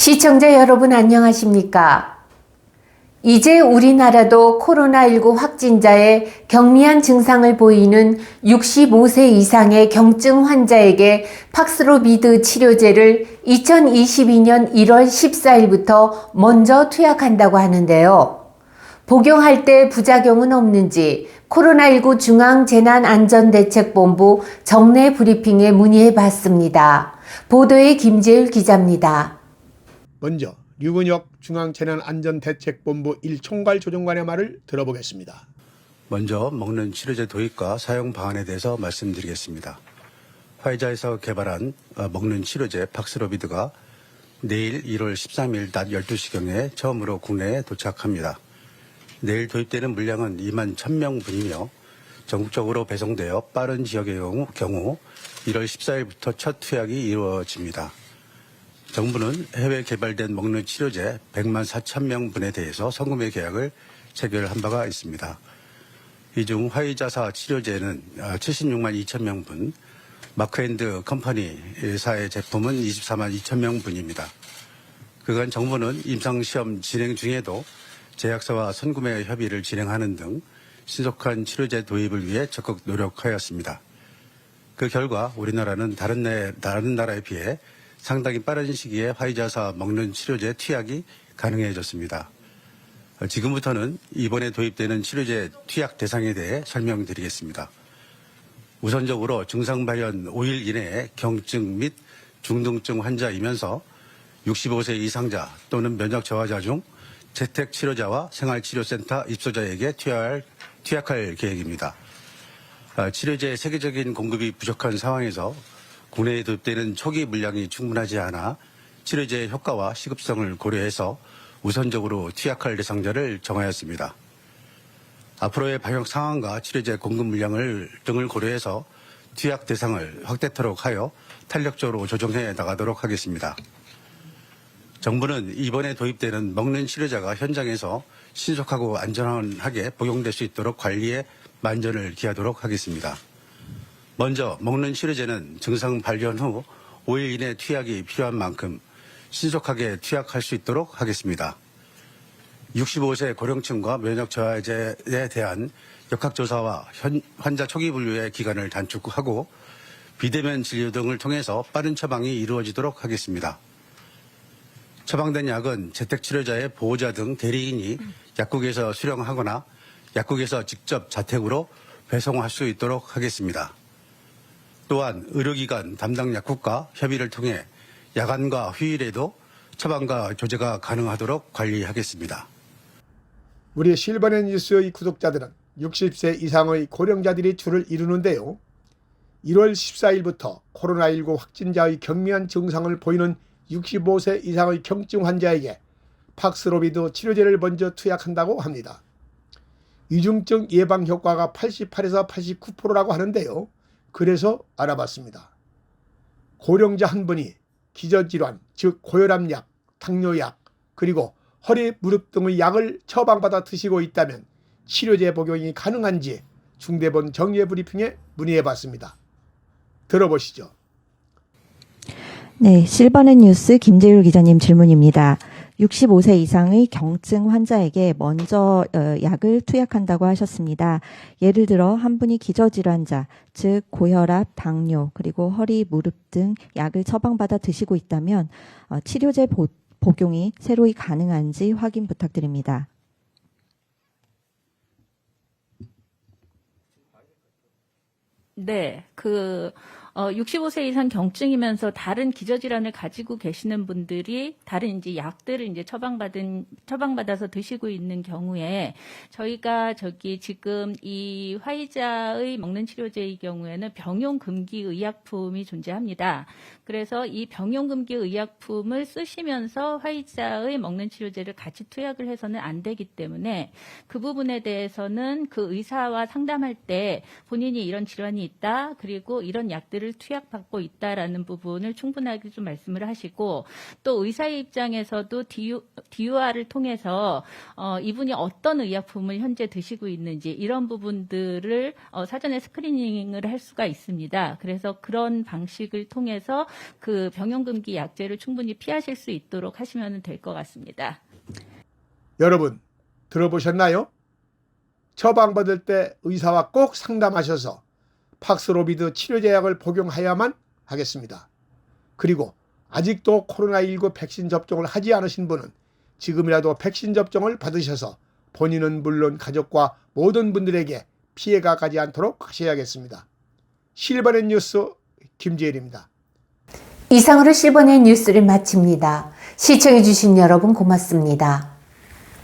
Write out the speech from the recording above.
시청자 여러분 안녕하십니까? 이제 우리나라도 코로나19 확진자의 경미한 증상을 보이는 65세 이상의 경증 환자에게 팍스로비드 치료제를 2022년 1월 14일부터 먼저 투약한다고 하는데요. 복용할 때 부작용은 없는지 코로나19 중앙재난안전대책본부 정례 브리핑에 문의해 봤습니다. 보도에 김재율 기자입니다. 먼저 류근혁 중앙재난안전대책본부 1총괄 조정관의 말을 들어보겠습니다. 먼저 먹는 치료제 도입과 사용 방안에 대해서 말씀드리겠습니다. 화이자에서 개발한 어, 먹는 치료제 박스로비드가 내일 1월 13일 낮 12시경에 처음으로 국내에 도착합니다. 내일 도입되는 물량은 2만 1000명 분이며 전국적으로 배송되어 빠른 지역의 경우 1월 14일부터 첫 투약이 이루어집니다. 정부는 해외 개발된 먹는 치료제 100만 4천 명 분에 대해서 성금의 계약을 체결한 바가 있습니다. 이 중 화이자사 치료제는 76만 2천 명분, 마크앤드 컴퍼니사의 제품은 24만 2천 명분입니다. 그간 정부는 임상시험 진행 중에도 제약사와 선구매 협의를 진행하는 등 신속한 치료제 도입을 위해 적극 노력하였습니다. 그 결과 우리나라는 다른, 내, 다른 나라에 비해 상당히 빠른 시기에 화이자사 먹는 치료제 투약이 가능해졌습니다. 어, 지금부터는 이번에 도입되는 치료제 투약 대상에 대해 설명드리겠습니다. 우선적으로 증상 발현 5일 이내에 경증 및 중등증 환자이면서 65세 이상자 또는 면역 저하자 중 재택 치료자와 생활치료센터 입소자에게 투약할, 투약할 계획입니다. 아, 치료제 세계적인 공급이 부족한 상황에서 국내에 도입되는 초기 물량이 충분하지 않아 치료제의 효과와 시급성을 고려해서 우선적으로 투약할 대상자를 정하였습니다. 앞으로의 방역 상황과 치료제 공급 물량을 등을 고려해서 투약 대상을 확대토록 하여 탄력적으로 조정해 나가도록 하겠습니다. 정부는 이번에 도입되는 먹는 치료제가 현장에서 신속하고 안전하게 복용될 수 있도록 관리에 만전을 기하도록 하겠습니다. 먼저 먹는 치료제는 증상 발견 후 5일 이내 투약이 필요한 만큼 신속하게 투약할 수 있도록 하겠습니다. 65세 고령층과 면역 저하자에 대한 역학조사와 현- 환자 초기 분류의 기간을 단축하고 비대면 진료 등을 통해서 빠른 처방이 이루어지도록 하겠습니다. 처방된 약은 재택치료자의 보호자 등 대리인이 약국에서 수령하거나 약국에서 직접 자택으로 배송할 수 있도록 하겠습니다. 또한 의료기관 담당 약국과 협의를 통해 야간과 휴일에도 처방과 조제가 가능하도록 관리하겠습니다. 우리 실버넷 뉴스의 구독자들은 60세 이상의 고령자들이 주를 이루는데요. 1월 14일부터 코로나19 확진자의 경미한 증상을 보이는 65세 이상의 경증 환자에게 팍스로비드 치료제를 먼저 투약한다고 합니다. 위중증 예방 효과가 88에서 89%라고 하는데요. 그래서 알아봤습니다. 고령자 한 분이 기저질환, 즉 고혈압약, 당뇨약, 그리고 허리, 무릎 등의 약을 처방받아 드시고 있다면 치료제 복용이 가능한지 중대본 정예 브리핑에 문의해 봤습니다. 들어보시죠. 네, 실버넷 뉴스 김재율 기자님 질문입니다. 65세 이상의 경증 환자에게 먼저 어, 약을 투약한다고 하셨습니다. 예를 들어 한 분이 기저질환자, 즉 고혈압, 당뇨, 그리고 허리, 무릎 등 약을 처방받아 드시고 있다면 어, 치료제 보- 복용이 새로이 가능한지 확인 부탁드립니다. 네, 그, 어, 65세 이상 경증이면서 다른 기저질환을 가지고 계시는 분들이 다른 이제 약들을 이제 처방받은, 처방받아서 드시고 있는 경우에 저희가 저기 지금 이 화이자의 먹는 치료제의 경우에는 병용 금기 의약품이 존재합니다. 그래서 이 병용 금기 의약품을 쓰시면서 화이자의 먹는 치료제를 같이 투약을 해서는 안 되기 때문에 그 부분에 대해서는 그 의사와 상담할 때 본인이 이런 질환이 있다. 그리고 이런 약들 을 약들을 투약받고 있다라는 부분을 충분하게 좀 말씀을 하시고 또 의사의 입장에서도 DU, DUR을 통해서 어, 이분이 어떤 의약품을 현재 드시고 있는지 이런 부분들을 어, 사전에 스크리닝을 할 수가 있습니다. 그래서 그런 방식을 통해서 그 병용금기 약제를 충분히 피하실 수 있도록 하시면 될 것 같습니다. 여러분 들어보셨나요? 처방받을 때 의사와 꼭 상담하셔서 팍스로비드 치료제약을 복용해야만 하겠습니다. 그리고 아직도 코로나19 백신 접종을 하지 않으신 분은 지금이라도 백신 접종을 받으셔서 본인은 물론 가족과 모든 분들에게 피해가 가지 않도록 하셔야겠습니다. 실버넷 뉴스 김지혜입니다. 이상으로 실버넷 뉴스를 마칩니다. 시청해주신 여러분 고맙습니다.